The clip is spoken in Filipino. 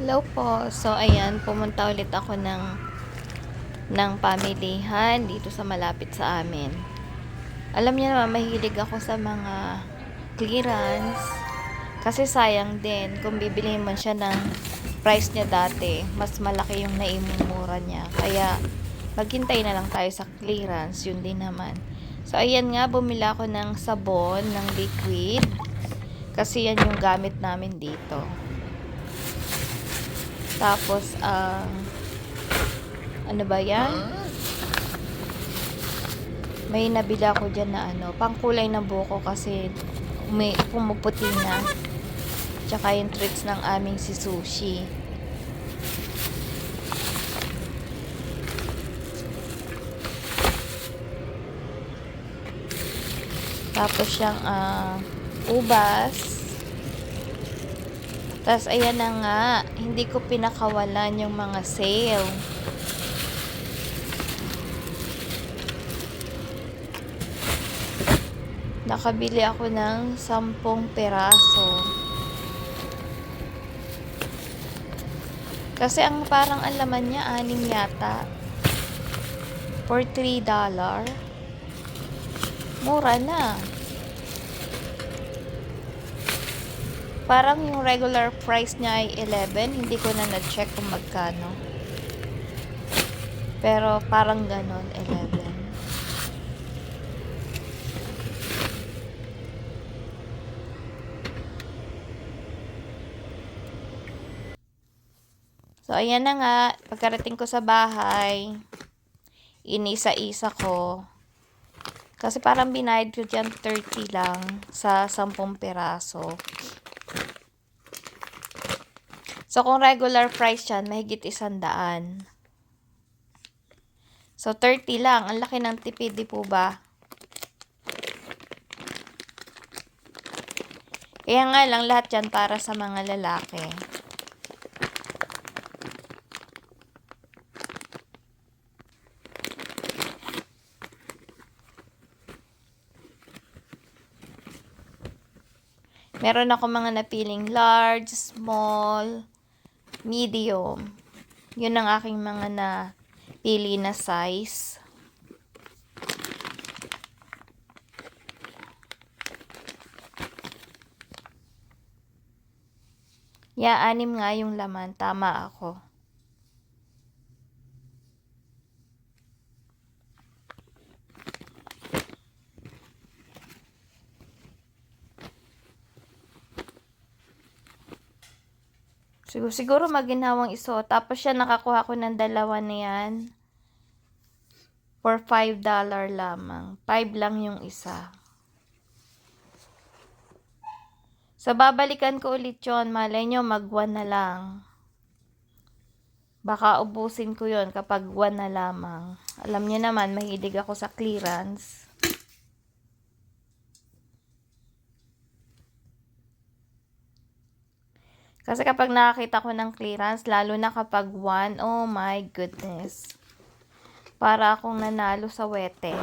Hello po. So, ayan, pumunta ulit ako ng ng pamilihan dito sa malapit sa amin. Alam niyo naman, mahilig ako sa mga clearance. Kasi sayang din, kung bibili man siya ng price niya dati, mas malaki yung naimumura niya. Kaya, maghintay na lang tayo sa clearance, yun din naman. So, ayan nga, bumili ako ng sabon, ng liquid. Kasi yan yung gamit namin dito. Tapos, ang ano ba yan? May nabili ako dyan na ano, pangkulay ng buko kasi may pumuputi na. Tsaka yung treats ng aming si Sushi. Tapos siyang ah, ubas. Tapos, ayan na nga, hindi ko pinakawalan yung mga sale. Nakabili ako ng 10 peraso. Kasi ang parang ang laman niya, anim yata. For 3 dollar. Mura na. Parang yung regular price niya ay 11. Hindi ko na na-check kung magkano. Pero parang ganon, 11. So, ayan na nga. Pagkarating ko sa bahay, inisa-isa ko. Kasi parang binayad ko dyan 30 lang sa 10 peraso. So, kung regular price yan, mahigit isandaan. So, 30 lang. Ang laki ng tipid, di po ba? Kaya nga lang, lahat yan para sa mga lalaki. Meron ako mga napiling large, small, medium. Yun ang aking mga napili na size. Ya, anim nga yung laman. Tama ako. Siguro, siguro maginhawang iso. Tapos siya nakakuha ko ng dalawa na yan. For $5 lamang. 5 lang yung isa. So, babalikan ko ulit yun. Malay nyo, mag 1 na lang. Baka ubusin ko yon kapag 1 na lamang. Alam niyo naman, mahilig ako sa clearance. Kasi kapag nakakita ko ng clearance, lalo na kapag 1, oh my goodness. Para akong nanalo sa wete.